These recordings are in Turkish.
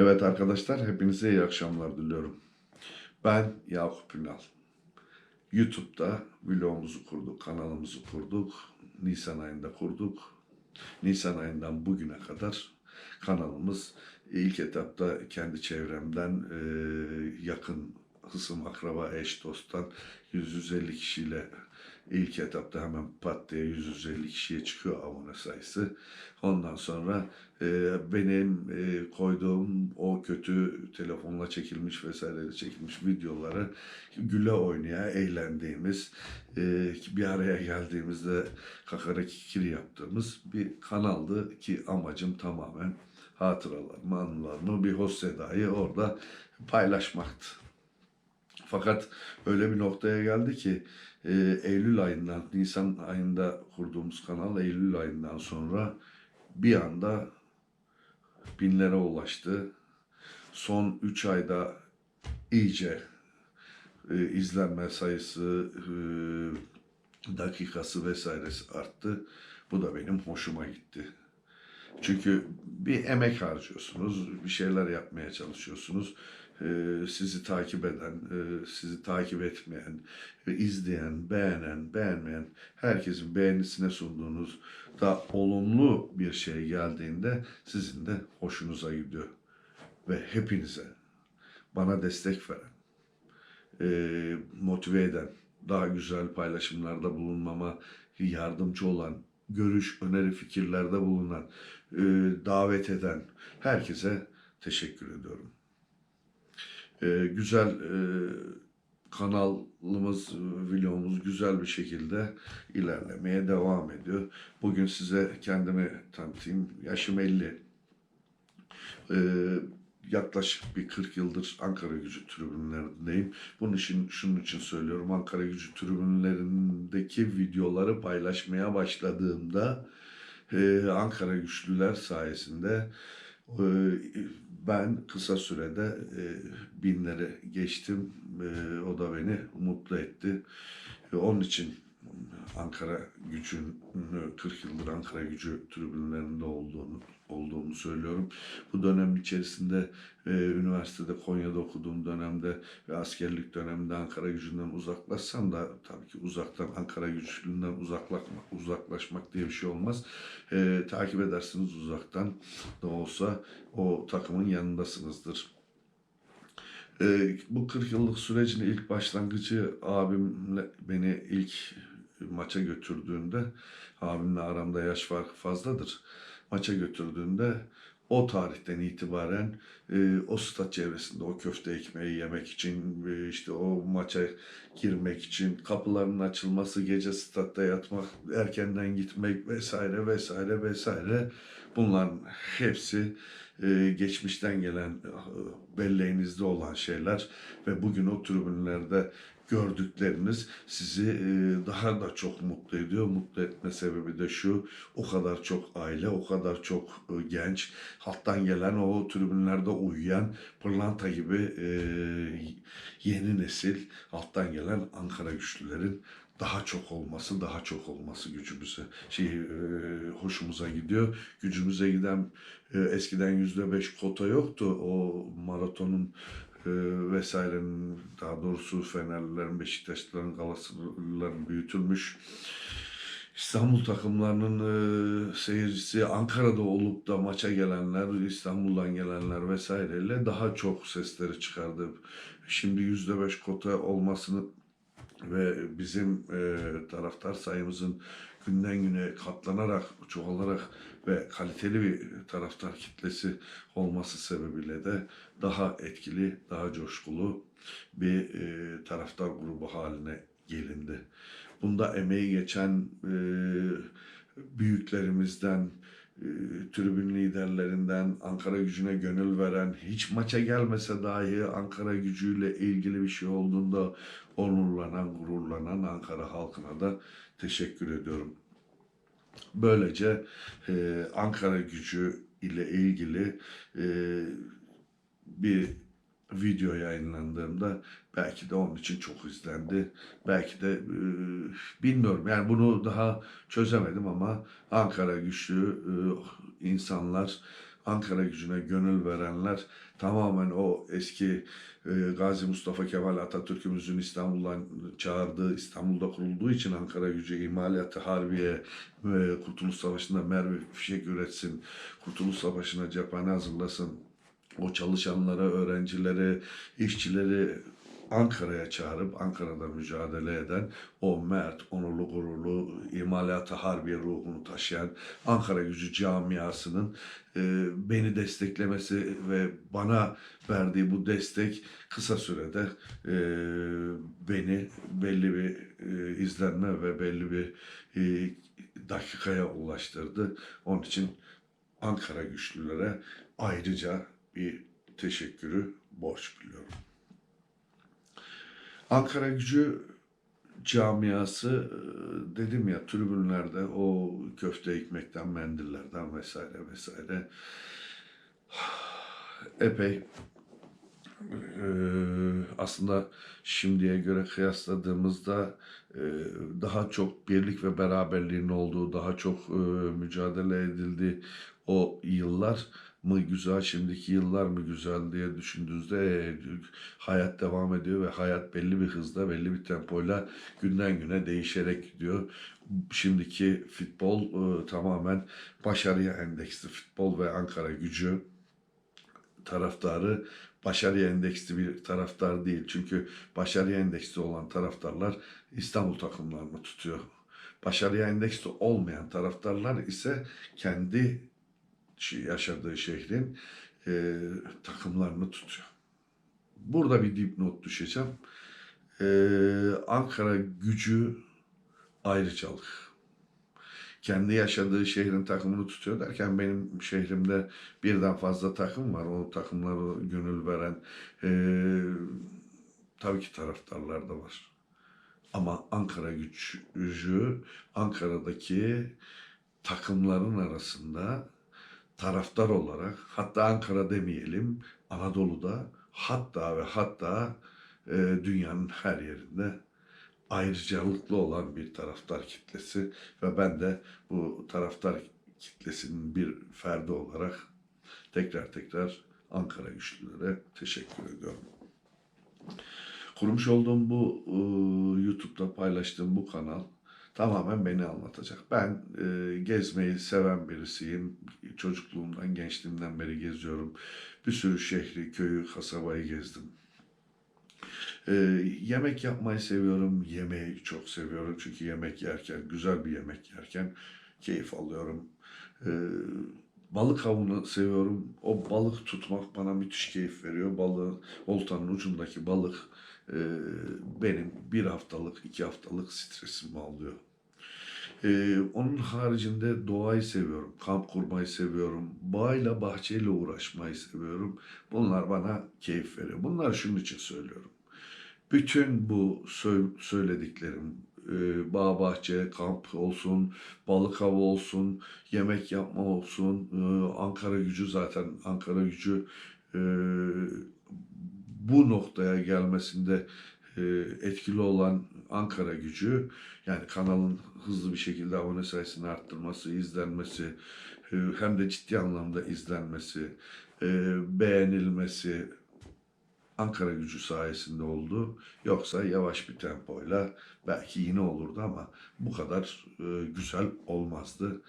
Evet arkadaşlar hepinize iyi akşamlar diliyorum. Ben Yakup Ünal. YouTube'da vlogumuzu kurduk, kanalımızı kurduk. Nisan ayında kurduk. Nisan ayından bugüne kadar kanalımız ilk etapta kendi çevremden e, yakın hısım, akraba, eş, dosttan 150 kişiyle ilk etapta hemen pat diye 150 kişiye çıkıyor abone sayısı. Ondan sonra e, benim e, koyduğum o kötü telefonla çekilmiş vesaireyle çekilmiş videoları güle oynaya eğlendiğimiz e, bir araya geldiğimizde kakara kikiri yaptığımız bir kanaldı ki amacım tamamen hatıralarımı, anılarımı bir hoş sedayı orada paylaşmaktı. Fakat öyle bir noktaya geldi ki e, Eylül ayından, Nisan ayında kurduğumuz kanal Eylül ayından sonra bir anda binlere ulaştı. Son 3 ayda iyice e, izlenme sayısı, e, dakikası vesairesi arttı. Bu da benim hoşuma gitti. Çünkü bir emek harcıyorsunuz, bir şeyler yapmaya çalışıyorsunuz. Ee, sizi takip eden, e, sizi takip etmeyen, e, izleyen, beğenen, beğenmeyen herkesin beğenisine sunduğunuz da olumlu bir şey geldiğinde sizin de hoşunuza gidiyor. Ve hepinize bana destek veren, e, motive eden, daha güzel paylaşımlarda bulunmama yardımcı olan, görüş, öneri, fikirlerde bulunan, davet eden herkese teşekkür ediyorum. E, güzel e, kanalımız, vlogumuz güzel bir şekilde ilerlemeye devam ediyor. Bugün size kendimi tanıtayım. Yaşım 50. E, yaklaşık bir 40 yıldır Ankara gücü tribünlerindeyim. Bunun için şunun için söylüyorum. Ankara gücü tribünlerindeki videoları paylaşmaya başladığımda e, Ankara güçlüler sayesinde e, ben kısa sürede e, binleri geçtim. E, o da beni mutlu etti. Onun için Ankara gücünü 40 yıldır Ankara gücü tribünlerinde olduğunu olduğumu söylüyorum. Bu dönem içerisinde e, üniversitede Konya'da okuduğum dönemde ve askerlik döneminde Ankara gücünden uzaklaşsam da tabii ki uzaktan Ankara gücünden uzaklaşmak, uzaklaşmak diye bir şey olmaz. E, takip edersiniz uzaktan da olsa o takımın yanındasınızdır. E, bu 40 yıllık sürecin ilk başlangıcı abimle beni ilk maça götürdüğünde abimle aramda yaş farkı fazladır. Maça götürdüğünde o tarihten itibaren e, o stat çevresinde o köfte ekmeği yemek için e, işte o maça girmek için kapıların açılması, gece statta yatmak, erkenden gitmek vesaire vesaire vesaire. Bunların hepsi e, geçmişten gelen e, belleğinizde olan şeyler ve bugün o tribünlerde gördükleriniz sizi e, daha da çok mutlu ediyor. Mutlu etme sebebi de şu, o kadar çok aile, o kadar çok e, genç, halktan gelen o tribünlerde uyuyan pırlanta gibi e, yeni nesil, alttan gelen Ankara güçlülerin daha çok olması, daha çok olması gücümüze, şey hoşumuza gidiyor. Gücümüze giden eskiden yüzde beş kota yoktu. O maratonun e, vesairenin daha doğrusu Fenerlilerin, Beşiktaşlıların, Galatasaraylıların büyütülmüş İstanbul takımlarının e, seyircisi Ankara'da olup da maça gelenler, İstanbul'dan gelenler vesaireyle daha çok sesleri çıkardı. Şimdi yüzde beş kota olmasını ve bizim e, taraftar sayımızın günden güne katlanarak, çoğalarak ve kaliteli bir taraftar kitlesi olması sebebiyle de daha etkili, daha coşkulu bir e, taraftar grubu haline gelindi. Bunda emeği geçen e, büyüklerimizden, tribün liderlerinden, Ankara gücüne gönül veren, hiç maça gelmese dahi Ankara gücüyle ilgili bir şey olduğunda onurlanan, gururlanan Ankara halkına da teşekkür ediyorum. Böylece e, Ankara gücü ile ilgili e, bir video yayınlandığımda belki de onun için çok izlendi. Belki de e, bilmiyorum yani bunu daha çözemedim ama Ankara güçlü e, insanlar Ankara gücüne gönül verenler tamamen o eski e, Gazi Mustafa Kemal Atatürk'ümüzün İstanbul'dan çağırdığı, İstanbul'da kurulduğu için Ankara gücü imalatı harbiye ve Kurtuluş Savaşı'nda mermi fişek üretsin, Kurtuluş Savaşı'na cephane hazırlasın, o çalışanları, öğrencileri, işçileri Ankara'ya çağırıp Ankara'da mücadele eden o mert, onurlu, gururlu, imalatı harbiye ruhunu taşıyan Ankara gücü camiasının e, beni desteklemesi ve bana verdiği bu destek kısa sürede e, beni belli bir e, izlenme ve belli bir e, dakikaya ulaştırdı. Onun için Ankara güçlülere ayrıca bir teşekkürü borç biliyorum. Ankara gücü camiası e, dedim ya tribünlerde o köfte ekmekten mendillerden vesaire vesaire epey e, aslında şimdiye göre kıyasladığımızda e, daha çok birlik ve beraberliğin olduğu, daha çok mücadele edildiği o yıllar mı güzel, şimdiki yıllar mı güzel diye düşündüğünüzde e, hayat devam ediyor ve hayat belli bir hızda, belli bir tempoyla günden güne değişerek gidiyor. Şimdiki futbol e, tamamen başarıya endeksli futbol ve Ankara gücü taraftarı başarıya endeksli bir taraftar değil. Çünkü başarıya endeksli olan taraftarlar İstanbul takımlarını tutuyor. Başarıya endeksli olmayan taraftarlar ise kendi yaşadığı şehrin e, takımlarını tutuyor. Burada bir dipnot düşeceğim. E, Ankara gücü ayrıcalık. Kendi yaşadığı şehrin takımını tutuyor derken benim şehrimde birden fazla takım var. O takımlara gönül veren e, tabii ki taraftarlar da var. Ama Ankara gücü Ankara'daki takımların arasında taraftar olarak hatta Ankara demeyelim Anadolu'da hatta ve hatta e, dünyanın her yerinde ayrıcalıklı olan bir taraftar kitlesi ve ben de bu taraftar kitlesinin bir ferdi olarak tekrar tekrar Ankara güçlülere teşekkür ediyorum. Kurmuş olduğum bu e, YouTube'da paylaştığım bu kanal tamamen beni anlatacak. Ben e, gezmeyi seven birisiyim. Çocukluğumdan, gençliğimden beri geziyorum. Bir sürü şehri, köyü, kasabayı gezdim. E, yemek yapmayı seviyorum. Yemeği çok seviyorum. Çünkü yemek yerken, güzel bir yemek yerken keyif alıyorum. E, balık avını seviyorum. O balık tutmak bana müthiş keyif veriyor. Balığı, oltanın ucundaki balık e, benim bir haftalık, iki haftalık stresimi alıyor. Ee, onun haricinde doğayı seviyorum, kamp kurmayı seviyorum, bağıyla bahçeyle uğraşmayı seviyorum. Bunlar bana keyif veriyor. Bunları şunun için söylüyorum. Bütün bu sö- söylediklerim, e, bağ bahçe, kamp olsun, balık avı olsun, yemek yapma olsun, e, Ankara gücü zaten Ankara gücü e, bu noktaya gelmesinde e, etkili olan Ankara gücü yani kanalın hızlı bir şekilde abone sayısını arttırması, izlenmesi e, hem de ciddi anlamda izlenmesi, e, beğenilmesi Ankara gücü sayesinde oldu. Yoksa yavaş bir tempoyla belki yine olurdu ama bu kadar e, güzel olmazdı.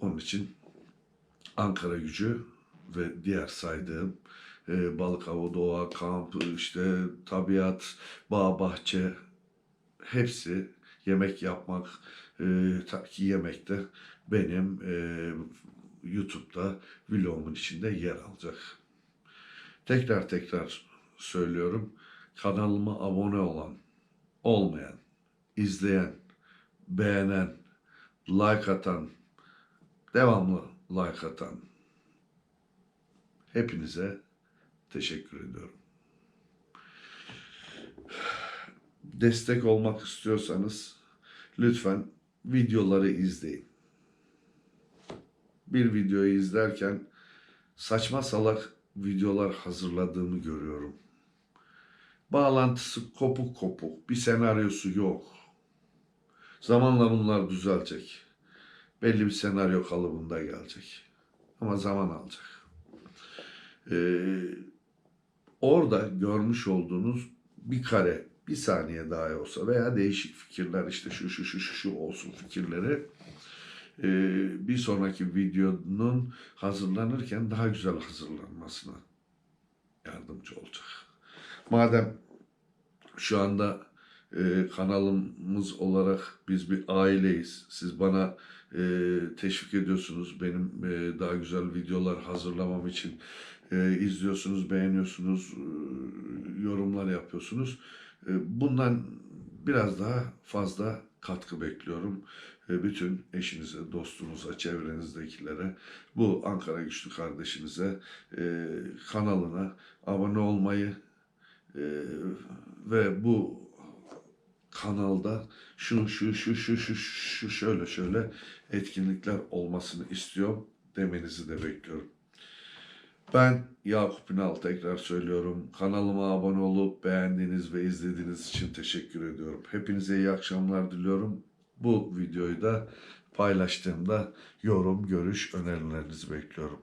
Onun için Ankara gücü ve diğer saydığım e, balık avı, doğa, kamp, işte tabiat, bağ, bahçe hepsi yemek yapmak, e, ki yemek de benim e, YouTube'da vlogumun içinde yer alacak. Tekrar tekrar söylüyorum. Kanalıma abone olan, olmayan, izleyen, beğenen, like atan, devamlı like atan hepinize teşekkür ediyorum. Destek olmak istiyorsanız lütfen videoları izleyin. Bir videoyu izlerken saçma salak videolar hazırladığımı görüyorum. Bağlantısı kopuk kopuk, bir senaryosu yok. Zamanla bunlar düzelecek. Belli bir senaryo kalıbında gelecek. Ama zaman alacak. Ee, orada görmüş olduğunuz bir kare bir saniye daha olsa veya değişik fikirler işte şu şu şu şu, şu olsun fikirleri e, bir sonraki videonun hazırlanırken daha güzel hazırlanmasına yardımcı olacak. Madem şu anda e, kanalımız olarak biz bir aileyiz. Siz bana e, teşvik ediyorsunuz. Benim e, daha güzel videolar hazırlamam için e, izliyorsunuz, beğeniyorsunuz, e, yorumlar yapıyorsunuz. E, bundan biraz daha fazla katkı bekliyorum. E, bütün eşinize, dostunuza, çevrenizdekilere, bu Ankara Güçlü kardeşinize, e, kanalına abone olmayı e, ve bu kanalda şu şu şu şu şu şu şöyle şöyle etkinlikler olmasını istiyorum demenizi de bekliyorum. Ben Yakup Ünal tekrar söylüyorum. Kanalıma abone olup beğendiğiniz ve izlediğiniz için teşekkür ediyorum. Hepinize iyi akşamlar diliyorum. Bu videoyu da paylaştığımda yorum, görüş, önerilerinizi bekliyorum.